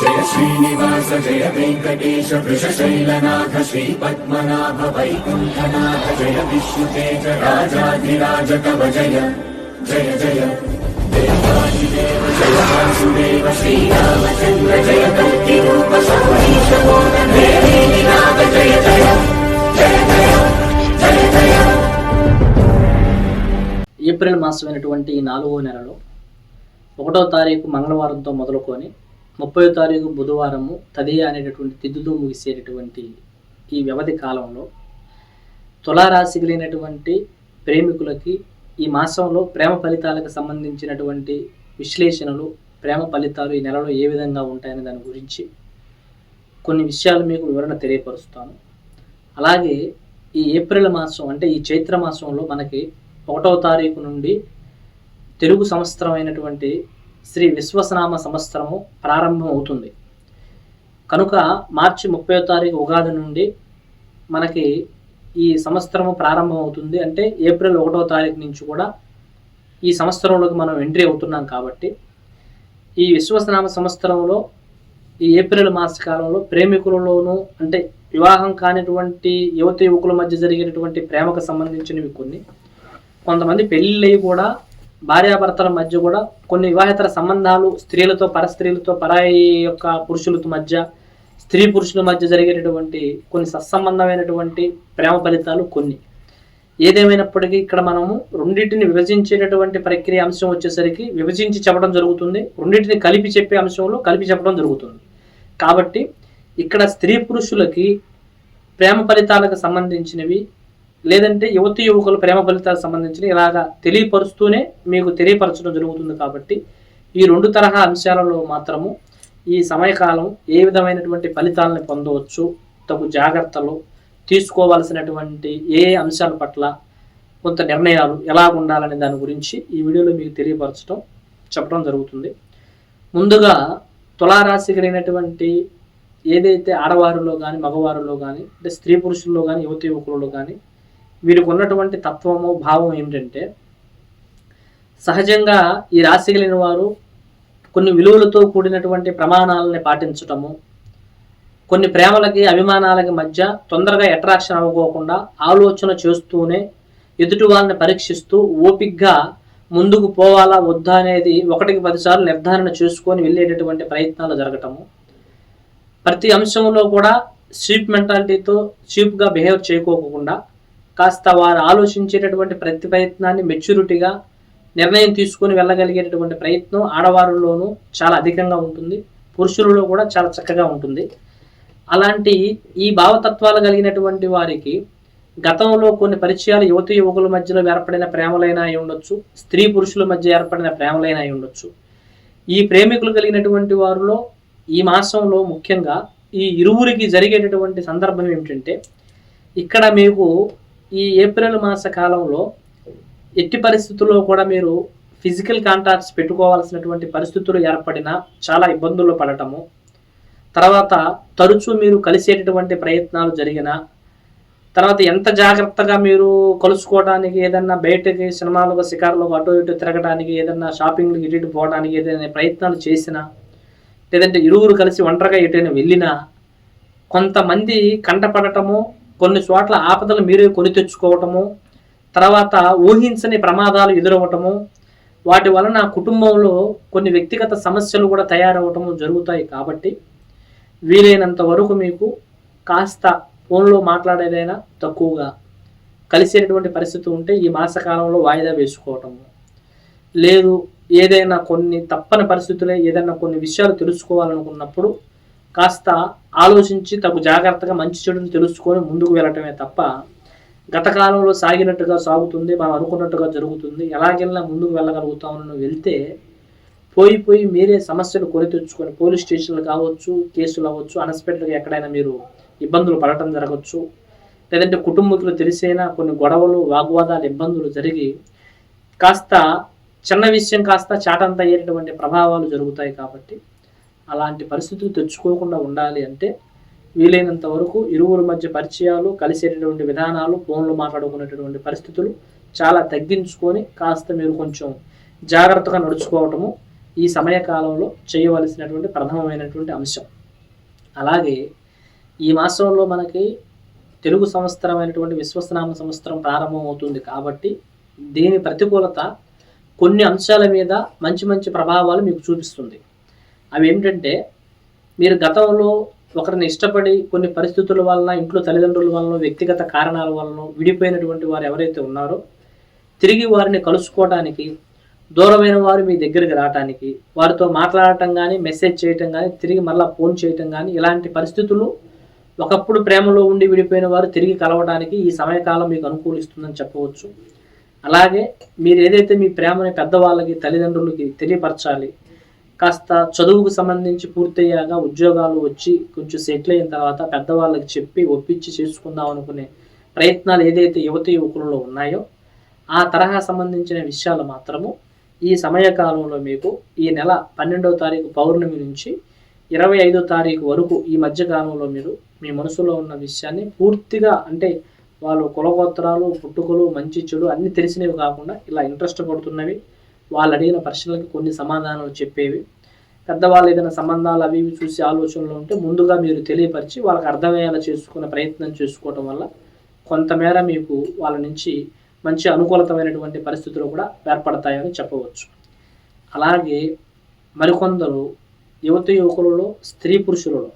జయ శ్రీనివాస జయ వెంకటేశ వృషశైలనాథ శ్రీ పద్మనాభ వైకుంఠనాథ జయ విష్ణుతేజ రాజాధిరాజ కవ జయ జయ జయ. దేవాదిదేవ జయ వాసుదేవ శ్రీరామచంద్ర జయ కల్కి రూప సౌరీశ నాథ జయ జయ జయ జయ జయ జయ. ఏప్రిల్ మాసమైనటువంటి ఈ నాలుగో నెలలో ఒకటో తారీఖు మంగళవారంతో మొదలుకొని ముప్పై తారీఖు బుధవారము తదియ అనేటటువంటి తిథితో ముగిసేటటువంటి ఈ వ్యవధి కాలంలో తులారాశి కలిగినటువంటి ప్రేమికులకి ఈ మాసంలో ప్రేమ ఫలితాలకు సంబంధించినటువంటి విశ్లేషణలు ప్రేమ ఫలితాలు ఈ నెలలో ఏ విధంగా ఉంటాయనే దాని గురించి కొన్ని విషయాలు మీకు వివరణ తెలియపరుస్తాను. అలాగే ఈ ఏప్రిల్ మాసం అంటే ఈ చైత్ర మాసంలో మనకి ఒకటవ తారీఖు నుండి తెలుగు సంవత్సరం అయినటువంటి శ్రీ విశ్వసనామ సంవత్సరము ప్రారంభం అవుతుంది కనుక మార్చి ముప్పై తారీఖు ఉగాది నుండి మనకి ఈ సంవత్సరము ప్రారంభం అవుతుంది అంటే ఏప్రిల్ ఒకటో తారీఖు నుంచి కూడా ఈ సంవత్సరంలోకి మనం ఎంట్రీ అవుతున్నాం కాబట్టి ఈ విశ్వసనామ సంవత్సరంలో ఈ ఏప్రిల్ మాస కాలంలో ప్రేమికులలోనూ అంటే వివాహం కానిటువంటి యువతి యువకుల మధ్య జరిగినటువంటి ప్రేమకు సంబంధించినవి కొన్ని. కొంతమంది పెళ్ళి కూడా భార్యాభర్తల మధ్య కూడా కొన్ని వివాహేతర సంబంధాలు స్త్రీలతో పరస్త్రీలతో పరాయి యొక్క పురుషులతో మధ్య స్త్రీ పురుషుల మధ్య జరిగేటటువంటి కొన్ని సత్సంబంధమైనటువంటి ప్రేమ ఫలితాలు కొన్ని. ఏదేమైనప్పటికీ ఇక్కడ మనము రెండింటిని విభజించేటటువంటి ప్రక్రియ అంశం వచ్చేసరికి విభజించి చెప్పడం జరుగుతుంది రెండింటిని కలిపి చెప్పే అంశంలో కలిపి చెప్పడం జరుగుతుంది. కాబట్టి ఇక్కడ స్త్రీ పురుషులకి ప్రేమ ఫలితాలకు సంబంధించినవి లేదంటే యువతి యువకుల ప్రేమ ఫలితాలకు సంబంధించిన ఇలాగా తెలియపరుస్తూనే మీకు తెలియపరచడం జరుగుతుంది కాబట్టి ఈ రెండు తరహా అంశాలలో మాత్రము ఈ సమయకాలం ఏ విధమైనటువంటి ఫలితాలను పొందవచ్చు తగు జాగ్రత్తలు తీసుకోవాల్సినటువంటి ఏ ఏ అంశాల పట్ల కొంత నిర్ణయాలు ఎలా ఉండాలనే దాని గురించి ఈ వీడియోలో మీకు తెలియపరచడం చెప్పడం జరుగుతుంది. ముందుగా తులారాశి కలిగినటువంటి ఏదైతే ఆడవారిలో కానీ మగవారిలో కానీ అంటే స్త్రీ పురుషుల్లో కానీ యువతి యువకులలో కానీ వీరికి ఉన్నటువంటి తత్వము భావం ఏమిటంటే సహజంగా ఈ రాశి కలిగిన వారు కొన్ని విలువలతో కూడినటువంటి ప్రమాణాలని పాటించటము కొన్ని ప్రేమలకి అభిమానాలకి మధ్య తొందరగా అట్రాక్షన్ అవ్వకోకుండా ఆలోచన చేస్తూనే ఎదుటి వాళ్ళని పరీక్షిస్తూ ఓపిగ్గా ముందుకు పోవాలా వద్దా అనేది ఒకటికి పదిసార్లు నిర్ధారణ చేసుకొని వెళ్ళేటటువంటి ప్రయత్నాలు జరగటము. ప్రతి అంశంలో కూడా చీప్ మెంటాలిటీతో చీప్గా బిహేవ్ చేయకోకుండా కాస్త వారు ఆలోచించేటటువంటి ప్రతి ప్రయత్నాన్ని మెచ్యూరిటీగా నిర్ణయం తీసుకొని వెళ్ళగలిగేటటువంటి ప్రయత్నం ఆడవారిలోనూ చాలా అధికంగా ఉంటుంది. పురుషులలో కూడా చాలా చక్కగా ఉంటుంది. అలాంటి ఈ భావతత్వాలు కలిగినటువంటి వారికి గతంలో కొన్ని పరిచయాలు యువతి యువకుల మధ్యలో ఏర్పడిన ప్రేమలైనా అయి ఉండొచ్చు. స్త్రీ పురుషుల మధ్య ఏర్పడిన ప్రేమలైనా అయి ఉండొచ్చు. ఈ ప్రేమికులు కలిగినటువంటి వారిలో ఈ మాసంలో ముఖ్యంగా ఈ ఇరువురికి జరిగేటటువంటి సందర్భం ఏమిటంటే ఇక్కడ మీకు ఈ ఏప్రిల్ మాస కాలంలో ఎట్టి పరిస్థితుల్లో కూడా మీరు ఫిజికల్ కాంటాక్ట్స్ పెట్టుకోవాల్సినటువంటి పరిస్థితులు ఏర్పడినా చాలా ఇబ్బందులు పడటము. తర్వాత తరచూ మీరు కలిసేటటువంటి ప్రయత్నాలు జరిగిన తర్వాత ఎంత జాగ్రత్తగా మీరు కలుసుకోవడానికి ఏదన్నా బయటకి సినిమాలకు షికారులకు అటు ఇటు తిరగడానికి ఏదన్నా షాపింగ్లకు ఇటు ఇటు పోవడానికి ఏదైనా ప్రయత్నాలు చేసినా లేదంటే ఇరువురు కలిసి ఒంటరిగా ఎటైనా వెళ్ళినా కొంతమంది కంటపడటము కొన్ని చోట్ల ఆపదలు మీరే కొని తెచ్చుకోవటము తర్వాత ఊహించని ప్రమాదాలు ఎదురవ్వటము వాటి వలన కుటుంబంలో కొన్ని వ్యక్తిగత సమస్యలు కూడా తయారవటము జరుగుతాయి కాబట్టి వీలైనంత వరకు మీకు కాస్త ఫోన్లో మాట్లాడేదైనా తక్కువగా కలిసేటటువంటి పరిస్థితి ఉంటే ఈ మాసకాలంలో వాయిదా వేసుకోవటము. లేదు ఏదైనా కొన్ని తప్పని పరిస్థితులే ఏదైనా కొన్ని విషయాలు తెలుసుకోవాలనుకున్నప్పుడు కాస్త ఆలోచించి తగు జాగ్రత్తగా మంచి చెడులు తెలుసుకొని ముందుకు వెళ్ళటమే తప్ప గత కాలంలో సాగినట్టుగా సాగుతుంది మనం అనుకున్నట్టుగా జరుగుతుంది. ఎలాగెళ్ళినా ముందుకు వెళ్ళగలుగుతామని వెళ్తే పోయి పోయి మీరే సమస్యలు కొని తెచ్చుకొని పోలీస్ స్టేషన్లు కావచ్చు కేసులు అవ్వచ్చు అన్ఎక్స్పెక్టెడ్గా ఎక్కడైనా మీరు ఇబ్బందులు పడటం జరగచ్చు. లేదంటే కుటుంబకులు తెలిసైనా కొన్ని గొడవలు వాగ్వాదాలు ఇబ్బందులు జరిగి కాస్త చిన్న విషయం కాస్త చాటంత అయ్యేటటువంటి ప్రభావాలు జరుగుతాయి కాబట్టి అలాంటి పరిస్థితులు తెచ్చుకోకుండా ఉండాలి అంటే వీలైనంత వరకు ఇరువురి మధ్య పరిచయాలు కలిసేటటువంటి విధానాలు ఫోన్లో మాట్లాడుకునేటటువంటి పరిస్థితులు చాలా తగ్గించుకొని కాస్త మీరు కొంచెం జాగ్రత్తగా నడుచుకోవటము ఈ సమయకాలంలో చేయవలసినటువంటి ప్రథమమైనటువంటి అంశం. అలాగే ఈ మాసంలో మనకి తెలుగు సంవత్సరమైనటువంటి విశ్వస్నామ సంవత్సరం ప్రారంభం అవుతుంది కాబట్టి దీని ప్రతికూలత కొన్ని అంశాల మీద మంచి మంచి ప్రభావాలు మీకు చూపిస్తుంది. అవి ఏమిటంటే మీరు గతంలో ఒకరిని ఇష్టపడి కొన్ని పరిస్థితుల వలన ఇంట్లో తల్లిదండ్రుల వలన వ్యక్తిగత కారణాల వలన విడిపోయినటువంటి వారు ఎవరైతే ఉన్నారో తిరిగి వారిని కలుసుకోవడానికి దూరమైన వారు మీ దగ్గరికి రావడానికి వారితో మాట్లాడటం కానీ మెసేజ్ చేయటం కానీ తిరిగి మళ్ళీ ఫోన్ చేయటం కానీ ఇలాంటి పరిస్థితులు ఒకప్పుడు ప్రేమలో ఉండి విడిపోయిన వారు తిరిగి కలవడానికి ఈ సమయకాలం మీకు అనుకూలిస్తుందని చెప్పవచ్చు. అలాగే మీరు ఏదైతే మీ ప్రేమని పెద్దవాళ్ళకి తల్లిదండ్రులకి తెలియపరచాలి కాస్త చదువుకు సంబంధించి పూర్తయ్యాక ఉద్యోగాలు వచ్చి కొంచెం సెటిల్ అయిన తర్వాత పెద్దవాళ్ళకి చెప్పి ఒప్పించి చేసుకుందాం అనుకునే ప్రయత్నాలు ఏదైతే యువత యువకులలో ఉన్నాయో ఆ తరహా సంబంధించిన విషయాలు మాత్రము ఈ సమయకాలంలో మీకు ఈ నెల పన్నెండవ తారీఖు పౌర్ణమి నుంచి ఇరవై ఐదో తారీఖు వరకు ఈ మధ్య కాలంలో మీరు మీ మనసులో ఉన్న విషయాన్ని పూర్తిగా అంటే వాళ్ళు కులగోత్రాలు పుట్టుకలు మంచి చెడు అన్ని తెలిసినవి కాకుండా ఇలా ఇంట్రెస్ట్ పడుతున్నవి. వాళ్ళు అడిగిన ప్రశ్నలకు కొన్ని సమాధానాలు చెప్పేవి. పెద్దవాళ్ళు ఏదైనా సంబంధాలు అవి ఇవి చూసి ఆలోచనలు ఉంటే ముందుగా మీరు తెలియపరిచి వాళ్ళకి అర్థమయ్యేలా చేసుకునే ప్రయత్నం చేసుకోవటం వల్ల కొంతమేర మీకు వాళ్ళ నుంచి మంచి అనుకూలతమైనటువంటి పరిస్థితులు కూడా ఏర్పడతాయని చెప్పవచ్చు. అలాగే మరికొందరు యువత యువకులలో స్త్రీ పురుషులలో.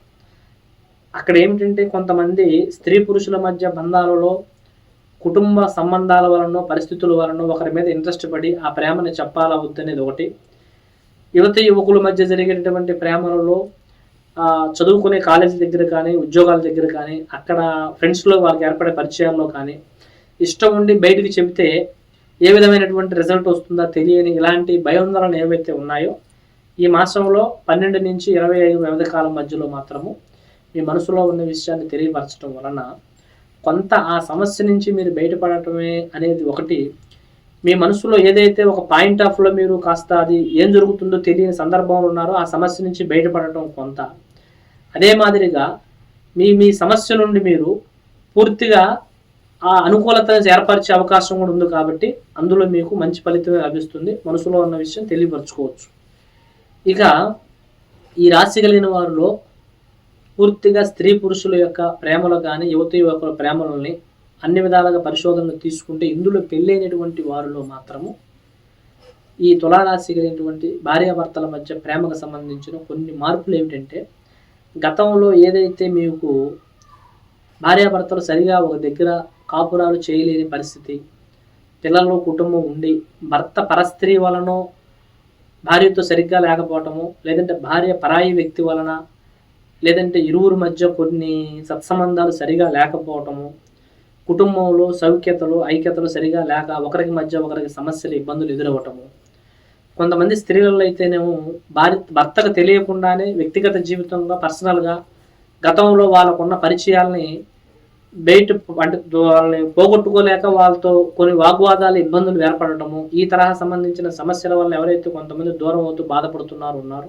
అక్కడ ఏమిటంటే కొంతమంది స్త్రీ పురుషుల మధ్య బంధాలలో కుటుంబ సంబంధాల వలన పరిస్థితుల వలన ఒకరి మీద ఇంట్రెస్ట్ పడి ఆ ప్రేమని చెప్పాలా వద్దనేది ఒకటి. యువత యువకుల మధ్య జరిగేటటువంటి ప్రేమలలో చదువుకునే కాలేజీ దగ్గర కానీ ఉద్యోగాల దగ్గర కానీ అక్కడ ఫ్రెండ్స్లో వాళ్ళకి ఏర్పడే పరిచయాల్లో కానీ ఇష్టం ఉండి బయటికి చెబితే ఏ విధమైనటువంటి రిజల్ట్ వస్తుందో తెలియని ఇలాంటి భయోందనలు ఏవైతే ఉన్నాయో ఈ మాసంలో పన్నెండు నుంచి ఇరవై ఐదు వ్యవధి కాలం మధ్యలో మాత్రము మీ మనసులో ఉన్న విషయాన్ని తెలియపరచడం వలన కొంత ఆ సమస్య నుంచి మీరు బయటపడటమే అనేది ఒకటి. మీ మనసులో ఏదైతే ఒక పాయింట్ ఆఫ్లో మీరు కాస్త అది ఏం జరుగుతుందో తెలియని సందర్భంలో ఉన్నారో ఆ సమస్య నుంచి బయటపడటం కొంత. అదే మాదిరిగా మీ మీ సమస్య నుండి మీరు పూర్తిగా ఆ అనుకూలతను ఏర్పరిచే అవకాశం కూడా ఉంది కాబట్టి అందులో మీకు మంచి ఫలితమే లభిస్తుంది. మనసులో ఉన్న విషయం తెలియపరచుకోవచ్చు. ఇక ఈ రాశి కలిగిన వారిలో పూర్తిగా స్త్రీ పురుషుల యొక్క ప్రేమలు కానీ యువతి యువకుల ప్రేమలని అన్ని విధాలుగా పరిశోధనలు తీసుకుంటే ఇందులో పెళ్ళైనటువంటి వారిలో మాత్రము ఈ తులారాశి కలిగినటువంటి భార్యాభర్తల మధ్య ప్రేమకు సంబంధించిన కొన్ని మార్పులు ఏమిటంటే గతంలో ఏదైతే మీకు భార్యాభర్తలు సరిగా ఒక దగ్గర కాపురాలు చేయలేని పరిస్థితి పిల్లలు కుటుంబం ఉండి భర్త పరస్త్రీ వలనో భార్యతో సరిగ్గా లేకపోవటము లేదంటే భార్య పరాయి వ్యక్తి వలన లేదంటే ఇరువురు మధ్య కొన్ని సత్సంబంధాలు సరిగా లేకపోవటము కుటుంబంలో సౌఖ్యతలు ఐక్యతలు సరిగా లేక ఒకరికి మధ్య ఒకరికి సమస్యలు ఇబ్బందులు ఎదురవ్వటము. కొంతమంది స్త్రీలలో అయితేనేమో భార్య భర్తకు తెలియకుండానే వ్యక్తిగత జీవితంలో పర్సనల్గా గతంలో వాళ్ళకున్న పరిచయాల్ని బయట అంటే వాళ్ళని పోగొట్టుకోలేక వాళ్ళతో కొన్ని వాగ్వాదాలు ఇబ్బందులు ఏర్పడటము ఈ తరహా సంబంధించిన సమస్యల వల్ల ఎవరైతే కొంతమంది దూరం అవుతూ బాధపడుతున్నారు ఉన్నారు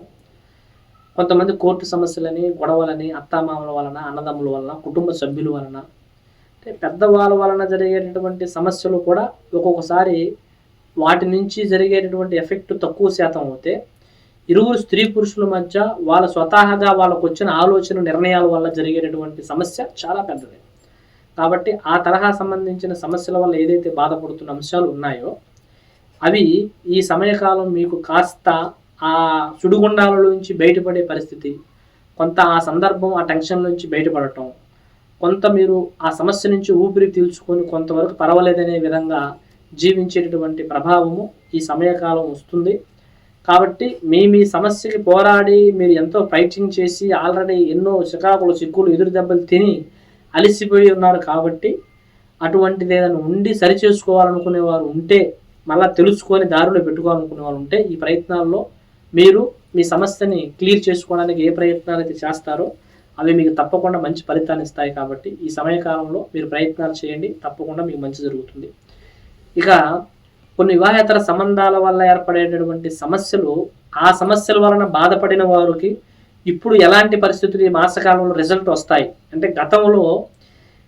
కొంతమంది కోర్టు సమస్యలని గొడవలని అత్తామామల వలన అన్నదమ్ముల వలన కుటుంబ సభ్యుల వలన అంటే పెద్దవాళ్ళ వలన జరిగేటటువంటి సమస్యలు కూడా ఒక్కొక్కసారి వాటి నుంచి జరిగేటటువంటి ఎఫెక్ట్ తక్కువ శాతం అవుతే ఇరువురు స్త్రీ పురుషుల మధ్య వాళ్ళ స్వతహాగా వాళ్ళకు వచ్చిన ఆలోచన నిర్ణయాల వల్ల జరిగేటటువంటి సమస్య చాలా పెద్దది. కాబట్టి ఆ తరహా సంబంధించిన సమస్యల వల్ల ఏదైతే బాధపడుతున్న అంశాలు ఉన్నాయో అవి ఈ సమయకాలం మీకు కాస్త ఆ సుడిగుండాల నుంచి బయటపడే పరిస్థితి కొంత ఆ సందర్భం ఆ టెన్షన్ నుంచి బయటపడటం కొంత మీరు ఆ సమస్య నుంచి ఊపిరి పీల్చుకొని కొంతవరకు పర్వాలేదనే విధంగా జీవించేటటువంటి ప్రభావము ఈ సమయకాలం వస్తుంది. కాబట్టి మీ మీ సమస్యకి పోరాడి మీరు ఎంతో ఫైటింగ్ చేసి ఆల్రెడీ ఎన్నో చికాకులు చిక్కులు ఎదురు దెబ్బలు తిని అలసిపోయి ఉన్నారు కాబట్టి అటువంటిది ఏదైనా ఉండి సరిచేసుకోవాలనుకునే వారు ఉంటే మళ్ళీ తెలుసుకొని దారిలో పెట్టుకోవాలనుకునే వాళ్ళు ఉంటే ఈ ప్రయత్నాల్లో మీరు మీ సమస్యని క్లియర్ చేసుకోవడానికి ఏ ప్రయత్నాలు అయితే చేస్తారో అవి మీకు తప్పకుండా మంచి ఫలితాన్ని ఇస్తాయి కాబట్టి ఈ సమయకాలంలో మీరు ప్రయత్నాలు చేయండి తప్పకుండా మీకు మంచి జరుగుతుంది. ఇక కొన్ని వివాహేతర సంబంధాల వల్ల ఏర్పడేటటువంటి సమస్యలు ఆ సమస్యల వలన బాధపడిన వారికి ఇప్పుడు ఎలాంటి పరిస్థితులు ఈ మాసకాలంలో రిజల్ట్ వస్తాయి? అంటే గతంలో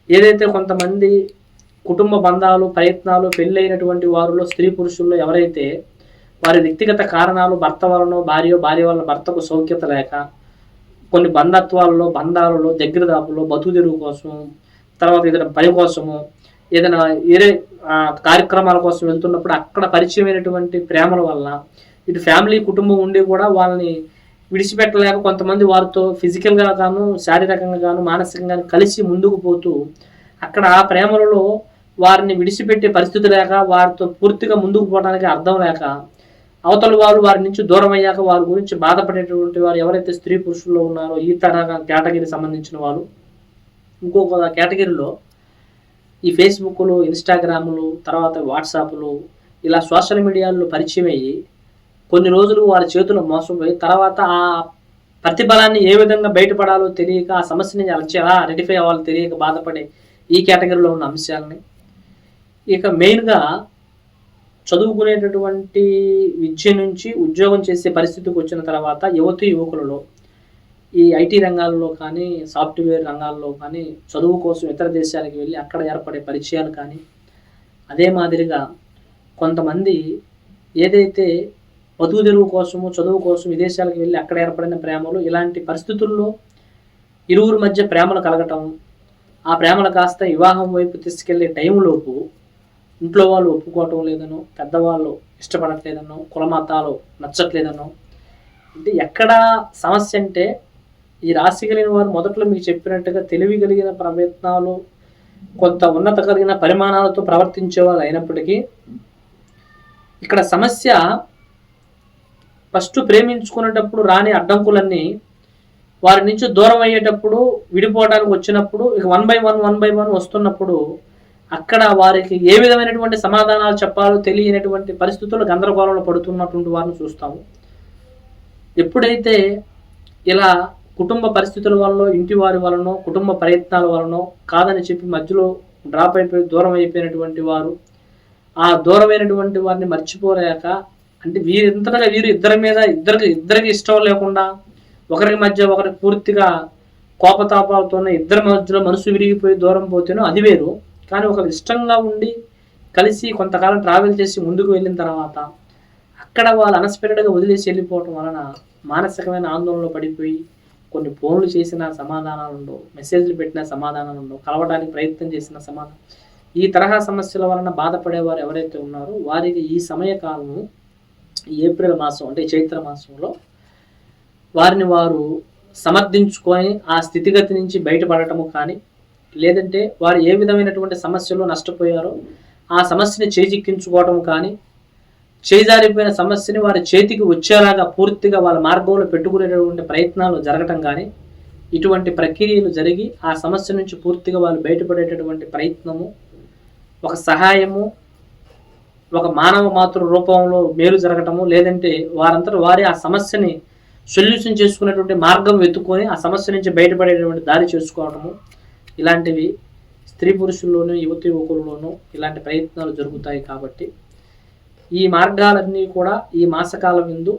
ఏదైతే కొంతమంది కుటుంబ బంధాలు ప్రయత్నాలు పెళ్ళైనటువంటి వారిలో స్త్రీ పురుషుల్లో ఎవరైతే వారి వ్యక్తిగత కారణాలు భర్త వలన భార్య భార్య వలన భర్తకు సౌఖ్యత లేక కొన్ని బంధత్వాలలో బంధాలలో దగ్గర దాపులో బతుకు తెరువు కోసం తర్వాత ఏదైనా పని కోసము ఏదైనా వేరే కార్యక్రమాల కోసం వెళ్తున్నప్పుడు అక్కడ పరిచయమైనటువంటి ప్రేమల వల్ల ఇటు ఫ్యామిలీ కుటుంబం ఉండి కూడా వాళ్ళని విడిచిపెట్టలేక కొంతమంది వారితో ఫిజికల్గా గాను శారీరకంగా గాను మానసికంగా గాను కలిసి ముందుకు పోతూ అక్కడ ఆ ప్రేమలలో వారిని విడిచిపెట్టే పరిస్థితి లేక వారితో పూర్తిగా ముందుకు పోవడానికి అర్థం లేక అవతల వారు వారి నుంచి దూరం అయ్యాక వారి గురించి బాధపడేటటువంటి వారు ఎవరైతే స్త్రీ పురుషుల్లో ఉన్నారో ఈ తరహా కేటగిరీ సంబంధించిన వాళ్ళు ఇంకొక కేటగిరీలో ఈ ఫేస్బుక్లు ఇన్స్టాగ్రాములు తర్వాత వాట్సాప్లు ఇలా సోషల్ మీడియాలో పరిచయం అయ్యి కొన్ని రోజులు వారి చేతులు మోసపోయి తర్వాత ఆ ప్రతిఫలాన్ని ఏ విధంగా బయటపడాలో తెలియక ఆ సమస్యని ఎలా- ఎలా అవ్వాలో తెలియక బాధపడే ఈ కేటగిరీలో ఉన్న అంశాలని. ఇక మెయిన్గా చదువుకునేటటువంటి విద్య నుంచి ఉద్యోగం చేసే పరిస్థితికి వచ్చిన తర్వాత యువతి యువకులలో ఈ ఐటీ రంగాల్లో కానీ సాఫ్ట్వేర్ రంగాల్లో కానీ చదువు కోసం ఇతర దేశాలకు వెళ్ళి అక్కడ ఏర్పడే పరిచయాలు కానీ అదే మాదిరిగా కొంతమంది ఏదైతే బతుకు తెరువు కోసము చదువు కోసం విదేశాలకు వెళ్ళి అక్కడ ఏర్పడిన ప్రేమలు ఇలాంటి పరిస్థితుల్లో ఇరువురి మధ్య ప్రేమలు కలగటం ఆ ప్రేమలు కాస్త వివాహం వైపు తీసుకెళ్ళే టైంలోపు ఇంట్లో వాళ్ళు ఒప్పుకోవటం లేదనో పెద్దవాళ్ళు ఇష్టపడట్లేదనో కులమతాలు నచ్చట్లేదనో అంటే ఎక్కడ సమస్య అంటే ఈ రాశి కలిగిన వారు మొదట్లో మీకు చెప్పినట్టుగా తెలివి కలిగిన ప్రయత్నాలు కొంత ఉన్నత కలిగిన పరిమాణాలతో ప్రవర్తించేవారు అయినప్పటికీ ఇక్కడ సమస్య ఫస్ట్ ప్రేమించుకునేటప్పుడు రాని అడ్డంకులన్నీ వారి నుంచి దూరం అయ్యేటప్పుడు విడిపోవడానికి వచ్చినప్పుడు ఇక one by one one by one వస్తున్నప్పుడు అక్కడ వారికి ఏ విధమైనటువంటి సమాధానాలు చెప్పాలో తెలియనటువంటి పరిస్థితులు గందరగోళంలో పడుతున్నటువంటి వారిని చూస్తాము. ఎప్పుడైతే ఇలా కుటుంబ పరిస్థితుల వలన ఇంటి వారి వలనో కుటుంబ ప్రయత్నాల వలనో కాదని చెప్పి మధ్యలో డ్రాప్ అయిపోయి దూరం అయిపోయినటువంటి వారు ఆ దూరమైనటువంటి వారిని మర్చిపోలేక అంటే వీరింతగా వీరు ఇద్దరి మీద ఇద్దరికి ఇద్దరికి ఇష్టం లేకుండా ఒకరికి మధ్య ఒకరికి పూర్తిగా కోపతాపాలతోనే ఇద్దరి మధ్యలో మనసు విరిగిపోయి దూరం పోతేనో అది వేరు. కానీ ఒకరు ఇష్టంగా ఉండి కలిసి కొంతకాలం ట్రావెల్ చేసి ముందుకు వెళ్ళిన తర్వాత అక్కడ వాళ్ళు అన్స్పెక్టెడ్గా వదిలేసి వెళ్ళిపోవటం వలన మానసికమైన ఆందోళనలో పడిపోయి కొన్ని ఫోన్లు చేసిన సమాధానాలు ఉండవు మెసేజ్లు పెట్టిన సమాధానాలు ఉండవు కలవడానికి ప్రయత్నం చేసిన సమాధానం. ఈ తరహా సమస్యల వలన బాధపడేవారు ఎవరైతే ఉన్నారో వారికి ఈ సమయకాలము ఏప్రిల్ మాసం అంటే చైత్ర మాసంలో వారిని వారు సమర్థించుకొని ఆ స్థితిగతి నుంచి బయటపడటము కానీ లేదంటే వారు ఏ విధమైనటువంటి సమస్యలో నష్టపోయారో ఆ సమస్యని చేజిక్కించుకోవటం కానీ చేజారిపోయిన సమస్యని వారి చేతికి వచ్చేలాగా పూర్తిగా వాళ్ళ మార్గంలో పెట్టుకునేటటువంటి ప్రయత్నాలు జరగటం కానీ ఇటువంటి ప్రక్రియలు జరిగి ఆ సమస్య నుంచి పూర్తిగా వాళ్ళు బయటపడేటటువంటి ప్రయత్నము ఒక సహాయము ఒక మానవ మాతృ రూపంలో మేలు జరగటము లేదంటే వారంతరూ వారే ఆ సమస్యని సొల్యూషన్ చేసుకునేటువంటి మార్గం వెతుక్కొని ఆ సమస్య నుంచి బయటపడేటువంటి దారి చేసుకోవటము ఇలాంటివి స్త్రీ పురుషుల్లోనూ యువతి యువకుల్లోనూ ఇలాంటి ప్రయత్నాలు జరుగుతాయి కాబట్టి ఈ మార్గాలన్నీ కూడా ఈ మాసకాలం విందు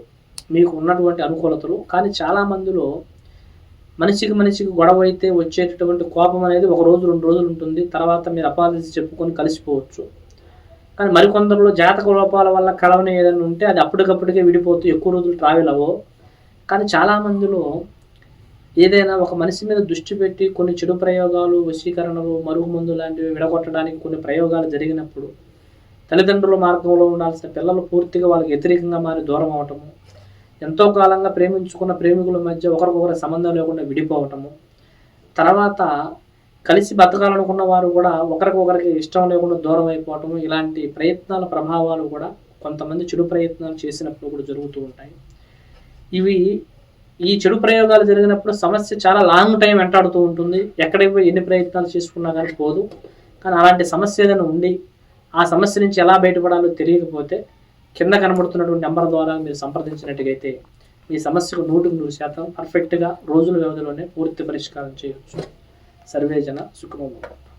మీకు ఉన్నటువంటి అనుకూలతలు. కానీ చాలా మందిలో మనిషికి మనిషికి గొడవ అయితే వచ్చేటటువంటి కోపం అనేది ఒక రోజు రెండు రోజులు ఉంటుంది. తర్వాత మీరు అపాలజీ చెప్పుకొని కలిసిపోవచ్చు. కానీ మరికొందరిలో జాతక లోపాల వల్ల కలవని ఏదైనా ఉంటే అది అప్పటికప్పటికే విడిపోతూ ఎక్కువ రోజులు ట్రావెల్ అవ్వవు. కానీ చాలామందిలో ఏదైనా ఒక మనిషి మీద దృష్టి పెట్టి కొన్ని చెడు ప్రయోగాలు వశీకరణలు మరుగుమందు లాంటివి విడగొట్టడానికి కొన్ని ప్రయోగాలు జరిగినప్పుడు తల్లిదండ్రుల మార్గంలో ఉండాల్సిన పిల్లలు పూర్తిగా వాళ్ళకి వ్యతిరేకంగా మారి దూరం అవటము ఎంతో కాలంగా ప్రేమించుకున్న ప్రేమికుల మధ్య ఒకరికొకరి సంబంధం లేకుండా విడిపోవటము తర్వాత కలిసి బతకాలనుకున్న వారు కూడా ఒకరికొకరికి ఇష్టం లేకుండా దూరం అయిపోవటము ఇలాంటి ప్రయత్నాల ప్రభావాలు కూడా కొంతమంది చెడు ప్రయత్నాలు చేసినప్పుడు కూడా జరుగుతూ ఉంటాయి. ఇవి ఈ చెడు ప్రయోగాలు జరిగినప్పుడు సమస్య చాలా లాంగ్ టైం వెంటాడుతూ ఉంటుంది. ఎక్కడికి పోయి ఎన్ని ప్రయత్నాలు చేసుకున్నా కానీ పోదు. కానీ అలాంటి సమస్య ఏదైనా ఉండి ఆ సమస్య నుంచి ఎలా బయటపడాలో తెలియకపోతే కింద కనబడుతున్నటువంటి నెంబర్ ద్వారా మీరు సంప్రదించినట్టుగైతే ఈ సమస్యకు నూటికి నూరు శాతం పర్ఫెక్ట్గా రోజుల వ్యవధిలోనే పూర్తి పరిష్కారం చేయవచ్చు సర్వేజన సుఖమం